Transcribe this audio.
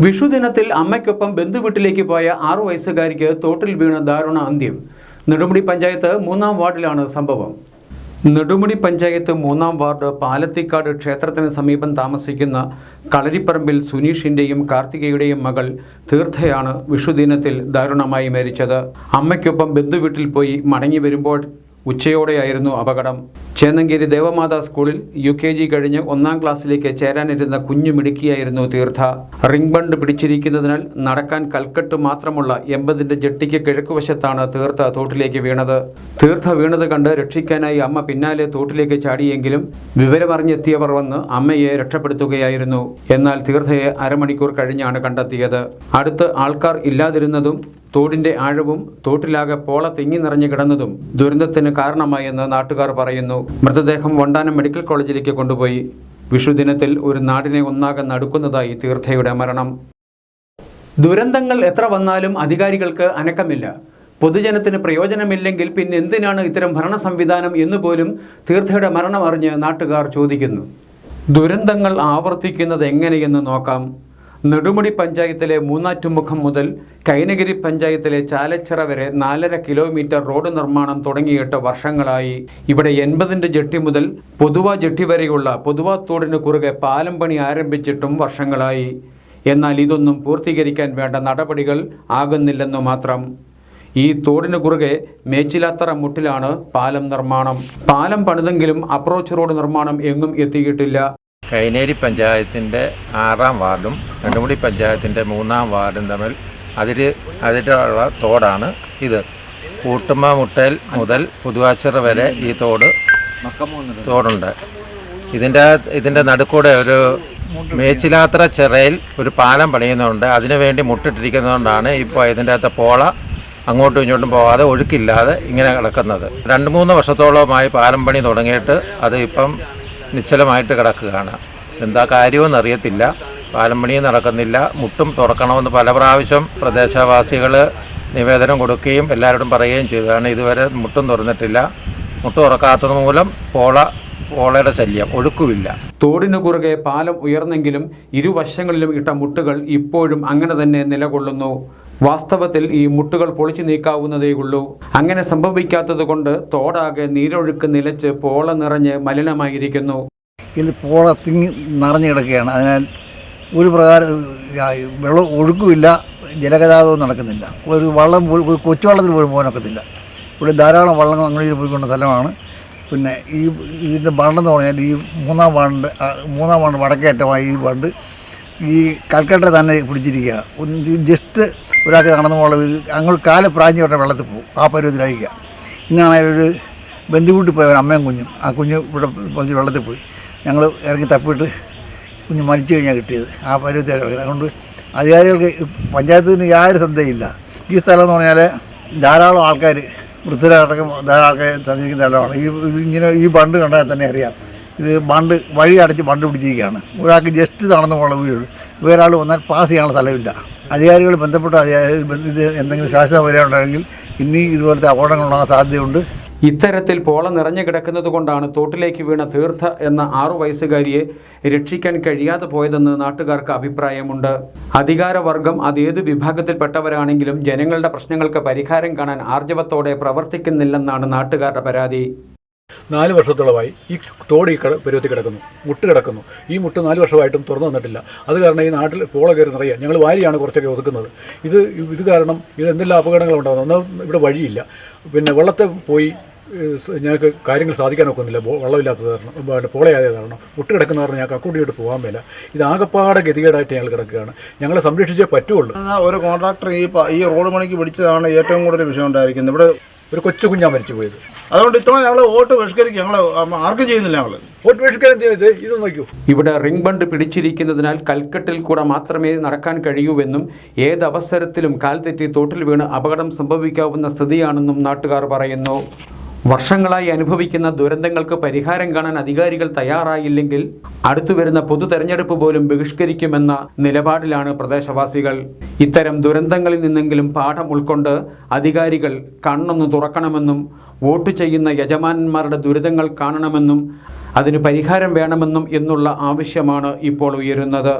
വിഷുദിനത്തിൽ അമ്മയ്ക്കൊപ്പം ബന്ധുവീട്ടിലേക്ക് പോയ ആറു വയസ്സുകാരിക്ക് തോട്ടിൽ വീണ ദാരുണ അന്ത്യം. നെടുമുടി പഞ്ചായത്ത് മൂന്നാം വാർഡിലാണ് സംഭവം. നെടുമുടി പഞ്ചായത്ത് മൂന്നാം വാർഡ് പാലത്തിക്കാട് ക്ഷേത്രത്തിന് സമീപം താമസിക്കുന്ന കളരിപ്പറമ്പിൽ സുനീഷിന്റെയും കാർത്തികയുടെയും മകൾ തീർത്ഥയാണ് വിഷുദിനത്തിൽ ദാരുണമായി മരിച്ചത്. അമ്മയ്ക്കൊപ്പം ബന്ധുവീട്ടിൽ പോയി മടങ്ങി വരുമ്പോൾ ഉച്ചയോടെയായിരുന്നു അപകടം. ചേന്നങ്കേരി ദേവമാതാ സ്കൂളിൽ യു കെ ജി കഴിഞ്ഞ് ഒന്നാം ക്ലാസ്സിലേക്ക് ചേരാനിരുന്ന കുഞ്ഞു മിടുക്കിയായിരുന്നു തീർത്ഥ. റിംഗ് ബണ്ട് പിടിച്ചിരിക്കുന്നതിനാൽ നടക്കാൻ കൽക്കെട്ട് മാത്രമുള്ള എൺപതിന്റെ ജെട്ടിക്ക് കിഴക്കുവശത്താണ് തീർത്ഥ തോട്ടിലേക്ക് വീണത്. തീർത്ഥ വീണത് കണ്ട് രക്ഷിക്കാനായി അമ്മ പിന്നാലെ തോട്ടിലേക്ക് ചാടിയെങ്കിലും വിവരമറിഞ്ഞെത്തിയവർ വന്ന് അമ്മയെ രക്ഷപ്പെടുത്തുകയായിരുന്നു. എന്നാൽ തീർത്ഥയെ അരമണിക്കൂർ കഴിഞ്ഞാണ് കണ്ടെത്തിയത്. അടുത്ത് ആൾക്കാർ ഇല്ലാതിരുന്നതും തോടിന്റെ ആഴവും തോട്ടിലാകെ പോള തിങ്ങി നിറഞ്ഞു കിടന്നതും ദുരന്തത്തിന് കാരണമായെന്ന് നാട്ടുകാർ പറയുന്നു. മൃതദേഹം വണ്ടാനം മെഡിക്കൽ കോളേജിലേക്ക് കൊണ്ടുപോയി വിഷുദിനത്തിൽ ഒരു നാടിനെ ഒന്നാകെ നടുക്കുന്നതായി തീർത്ഥയുടെ മരണം. ദുരന്തങ്ങൾ എത്ര വന്നാലും അധികാരികൾക്ക് അനക്കമില്ല. പൊതുജനത്തിന് പ്രയോജനമില്ലെങ്കിൽ പിന്നെ എന്തിനാണ് ഇത്തരം ഭരണ സംവിധാനം എന്നുപോലും തീർത്ഥയുടെ മരണം അറിഞ്ഞ് നാട്ടുകാർ ചോദിക്കുന്നു. ദുരന്തങ്ങൾ ആവർത്തിക്കുന്നത് എങ്ങനെയെന്ന് നോക്കാം. നെടുമുടി പഞ്ചായത്തിലെ മൂന്നാറ്റുമുഖം മുതൽ കൈനഗിരി പഞ്ചായത്തിലെ ചാലച്ചിറ വരെ നാലര കിലോമീറ്റർ റോഡ് നിർമ്മാണം തുടങ്ങിയിട്ട് വർഷങ്ങളായി. ഇവിടെ എൺപതിന്റെ ജെട്ടി മുതൽ പൊതുവ ജെട്ടി വരെയുള്ള പൊതുവ തോടിന് കുറുകെ പാലം പണി ആരംഭിച്ചിട്ടും വർഷങ്ങളായി. എന്നാൽ ഇതൊന്നും പൂർത്തീകരിക്കാൻ വേണ്ട നടപടികൾ ആകുന്നില്ലെന്നു മാത്രം. ഈ തോടിന് കുറുകെ മേച്ചിലാത്തറ മുട്ടിലാണ് പാലം നിർമ്മാണം. പാലം പണിതെങ്കിലും അപ്രോച്ച് റോഡ് നിർമ്മാണം എങ്ങും എത്തിയിട്ടില്ല. കൈനേരി പഞ്ചായത്തിന്റെ ആറാം വാർഡും രണ്ടുമുടി പഞ്ചായത്തിന്റെ മൂന്നാം വാർഡും തമ്മിൽ അതിൽ അതിലുള്ള തോടാണ് ഇത്. കൂട്ടുമ്മ മുട്ടൽ മുതൽ പുതുവാച്ചിറ വരെ ഈ തോട് തോടുണ്ട്. ഇതിന്റെ ഇതിന്റെ നടുക്കൂടെ ഒരു മേച്ചിലാത്ര ചിറയിൽ ഒരു പാലം പണിയുന്നുണ്ട്. അതിനുവേണ്ടി മുട്ടിട്ടിരിക്കുന്നതുകൊണ്ടാണ് ഇപ്പോൾ ഇതിന്റെ അകത്തെ പോള അങ്ങോട്ടും ഇങ്ങോട്ടും പോകാതെ ഒഴുക്കില്ലാതെ ഇങ്ങനെ കിടക്കുന്നത്. രണ്ട് മൂന്ന് വർഷത്തോളമായി പാലം പണി തുടങ്ങിയിട്ട് അത് ഇപ്പം നിശ്ചലമായിട്ട് കിടക്കുകയാണ്. എന്താ കാര്യമെന്ന് അറിയത്തില്ല. പാലം നടക്കുന്നില്ല. മുട്ടും തുറക്കണമെന്ന് പല പ്രാവശ്യം പ്രദേശവാസികൾ നിവേദനം കൊടുക്കുകയും എല്ലാവരോടും പറയുകയും ചെയ്തതാണ്. ഇതുവരെ മുട്ടും തുറന്നിട്ടില്ല. മുട്ടു തുറക്കാത്തത് മൂലം പോള പോളയുടെ ശല്യം ഒഴുക്കുമില്ല തോടിനു കുറുകെ പാലം ഉയർന്നെങ്കിലും ഇരുവശങ്ങളിലും ഇട്ട മുട്ടുകൾ ഇപ്പോഴും അങ്ങനെ തന്നെ നിലകൊള്ളുന്നു. വാസ്തവത്തിൽ ഈ മുട്ടുകൾ പൊളിച്ചു നീക്കാവുന്നതേയുള്ളൂ. അങ്ങനെ സംഭവിക്കാത്തത് കൊണ്ട് തോടാകെ നീരൊഴുക്ക് നിലച്ച് പോള നിറഞ്ഞ് മലിനമായിരിക്കുന്നു. ഇത് പോള തിങ്ങി നിറഞ്ഞു കിടക്കുകയാണ്. അതിനാൽ ഒരു പ്രകാരം വെള്ളം ഒഴുക്കുമില്ല ജലഗതാഗതവും നടക്കുന്നില്ല. ഒരു വള്ളം ഒരു കൊച്ചുവള്ളത്തിൽ പോലും പോകാനൊക്കത്തില്ല. ഇവിടെ ധാരാളം വള്ളങ്ങൾ അങ്ങനെ പോയിക്കൊണ്ട സ്ഥലമാണ്. പിന്നെ ഈ ഇതിന്റെ ബണ്ടെന്ന് പറഞ്ഞാൽ ഈ മൂന്നാം വാണ്ട് മൂന്നാം വാണ്ട് വടക്കേറ്റമായി ഈ ബണ്ട് ഈ കൽക്കട്ട തന്നെ പിടിച്ചിരിക്കുകയാണ്. ഒന്ന് ജസ്റ്റ് ഒരാൾക്ക് നടന്നു പോകുന്നത് അങ്ങോട്ട് കാൽ പ്രാഞ്ഞ് പറഞ്ഞ വെള്ളത്തിൽ പോകും. ആ പരുവത്തിലായിരിക്കുക. ഇന്നാണെങ്കിൽ ഒരു ബന്ധുവീട്ടിൽ പോയ ഒരു അമ്മയും കുഞ്ഞും. ആ കുഞ്ഞ് ഇവിടെ പൊതിച്ച് വെള്ളത്തിൽ പോയി. ഞങ്ങൾ ഇറങ്ങി തപ്പിട്ട് കുഞ്ഞ് മരിച്ചു കഴിഞ്ഞാൽ കിട്ടിയത്. ആ പരുവത്തിൽ കിടക്കുന്നത്. അതുകൊണ്ട് അധികാരികൾക്ക് പഞ്ചായത്തിന് യാതൊരു ശ്രദ്ധയില്ല. ഈ സ്ഥലം എന്ന് പറഞ്ഞാൽ ധാരാളം ആൾക്കാർ വൃദ്ധരടക്കം ധാരാളം ആൾക്കാർ സഞ്ചരിക്കുന്ന സ്ഥലമാണ്. ഈ ഇങ്ങനെ ഈ ബണ്ട് കണ്ടാൽ തന്നെ അറിയാം. ഇത് ബണ്ട് വഴി അടച്ച് ബണ്ട് പിടിച്ചിരിക്കുകയാണ്. ഒരാൾക്ക് ജസ്റ്റ് നടന്നു പോകാനുള്ള വീട് വേറെ ആൾ വന്നാൽ പാസ് ചെയ്യാനുള്ള സ്ഥലമില്ല. അധികാരികൾ ബന്ധപ്പെട്ട അധികാരികൾ എന്തെങ്കിലും ശാശ്വത പരിഹാരം ഉണ്ടെങ്കിൽ ഇനി ഇതുപോലത്തെ അപകടങ്ങളുണ്ടാകാൻ സാധ്യതയുണ്ട്. ഇത്തരത്തിൽ പോള നിറഞ്ഞു കിടക്കുന്നത് കൊണ്ടാണ് തോട്ടിലേക്ക് വീണ തീർത്ഥ എന്ന ആറു വയസ്സുകാരിയെ രക്ഷിക്കാൻ കഴിയാതെ പോയതെന്ന് നാട്ടുകാർക്ക് അഭിപ്രായമുണ്ട്. അധികാരവർഗം അതേത് വിഭാഗത്തിൽപ്പെട്ടവരാണെങ്കിലും ജനങ്ങളുടെ പ്രശ്നങ്ങൾക്ക് പരിഹാരം കാണാൻ ആർജവത്തോടെ പ്രവർത്തിക്കുന്നില്ലെന്നാണ് നാട്ടുകാരുടെ പരാതി. നാല് വർഷത്തോളമായി ഈ തോട് ഈ കട കിടക്കുന്നു മുട്ട് കിടക്കുന്നു. ഈ മുട്ട് നാല് വർഷമായിട്ടും തുറന്നു തന്നിട്ടില്ല അത് കാരണം ഈ നാട്ടിൽ പോള കയറി നിറയുക. ഞങ്ങൾ വാരിയാണ് കുറച്ചൊക്കെ ഒതുക്കുന്നത്. ഇത് ഇത് കാരണം ഇത് എന്തെല്ലാം അപകടങ്ങൾ ഉണ്ടാകുന്നത് ഒന്നും ഇവിടെ വഴിയില്ല. പിന്നെ വെള്ളത്തെ പോയി ഞങ്ങൾക്ക് കാര്യങ്ങൾ സാധിക്കാൻ ഒക്കുന്നില്ല. വെള്ളമില്ലാത്തത് കാരണം പോളയായത് കാരണം. മുട്ട് കിടക്കുന്ന കാരണം ഞങ്ങൾക്ക് അക്കൗണ്ടിയോട്ട് പോകാൻ മേല. ഇത് ആകപ്പാടെ ഗതികേടായിട്ട് ഞങ്ങൾ കിടക്കുകയാണ്. ഞങ്ങളെ സംരക്ഷിച്ചേ പറ്റുള്ളൂ. ഒരു കോൺട്രാക്ടർ ഈ ഈ റോഡ് പണിക്ക് പിടിച്ചതാണ് ഏറ്റവും കൂടുതൽ വിഷയം ഉണ്ടായിരിക്കുന്നത്. ഇവിടെ ഒരു കൊച്ചു കുഞ്ഞാ മരിച്ചു പോയത്. അതുകൊണ്ട് ഇത്തവണ ഞങ്ങൾ വോട്ട് ബഹിഷ്കരിക്കും. ഞങ്ങൾ ആർക്കും ചെയ്യുന്നില്ല ഞങ്ങൾ വോട്ട് ബഹിഷ്കരണം ചെയ്ത് ഇത് നോക്കൂ. ഇവിടെ റിംഗ് ബണ്ട് പിടിച്ചിരിക്കുന്നതിനാൽ കൽക്കെട്ടിൽ കൂടെ മാത്രമേ നടക്കാൻ കഴിയൂവെന്നും ഏതവസരത്തിലും കാൽ തെറ്റി തോട്ടിൽ വീണ് അപകടം സംഭവിക്കാവുന്ന സ്ഥിതിയാണെന്നും നാട്ടുകാർ പറയുന്നു. വർഷങ്ങളായി അനുഭവിക്കുന്ന ദുരന്തങ്ങൾക്ക് പരിഹാരം കാണാൻ അധികാരികൾ തയ്യാറായില്ലെങ്കിൽ അടുത്തു വരുന്ന പൊതു തെരഞ്ഞെടുപ്പ് പോലും ബഹിഷ്കരിക്കുമെന്ന നിലപാടിലാണ് പ്രദേശവാസികൾ. ഇത്തരം ദുരന്തങ്ങളിൽ നിന്നെങ്കിലും പാഠം ഉൾക്കൊണ്ട് അധികാരികൾ കണ്ണൊന്ന് തുറക്കണമെന്നും വോട്ട് ചെയ്യുന്ന യജമാനന്മാരുടെ ദുരിതങ്ങൾ കാണണമെന്നും അതിന് പരിഹാരം വേണമെന്നും എന്നുള്ള ആവശ്യമാണ് ഇപ്പോൾ ഉയരുന്നത്.